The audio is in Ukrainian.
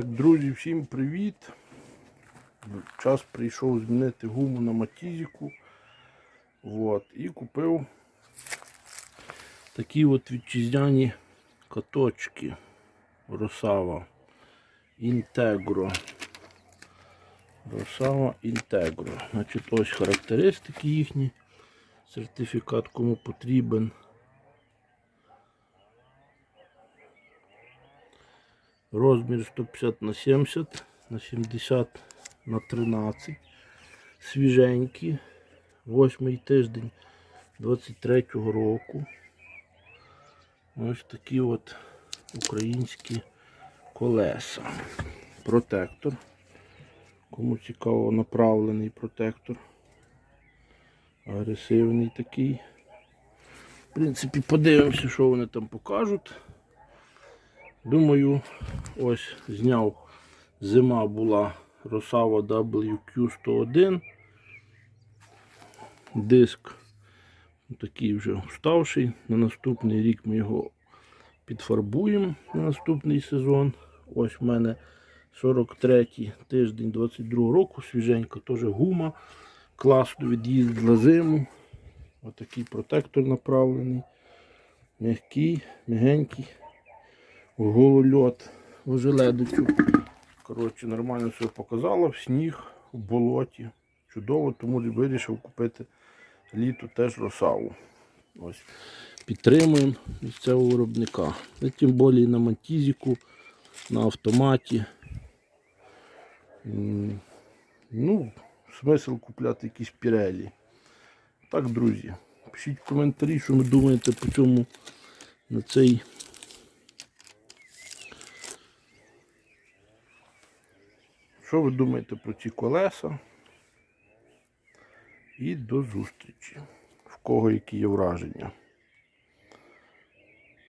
Так, друзі, всім привіт. Час прийшов змінити гуму на матізіку. Вот. І купив такі от вітчизняні каточки Росава Інтегро. Росава Інтегро. Значить, ось характеристики їхні. Сертифікат кому потрібен. Розмір 150 на 70 на 70 на 13. Свіженькі. Восьмий тиждень 23-го року. Ось такі от українські колеса. Протектор. Кому цікаво направлений протектор. Агресивний такий. В принципі, подивимося, що вони там покажуть. Думаю, ось зняв зима була Росава WQ101. Диск такий вже вставший. На наступний рік ми його підфарбуємо на наступний сезон. Ось в мене 43 тиждень 22 року, свіженька, теж гума. Класно від'їздила зиму. Отакий протектор направлений. Мягкий, мягенький голольот в желедицю. Коротше, нормально все показало, в сніг, в болоті. Чудово, тому вирішив купити літо теж росаву. Ось. Підтримуємо місцевого виробника. І тим більше на мантізіку, на автоматі. Ну, смисл купляти якісь пірелі. Так, друзі, пишіть в коментарі, що ви думаєте по цьому на цей Що ви думаєте про ці колеса? І до зустрічі. В кого які є враження.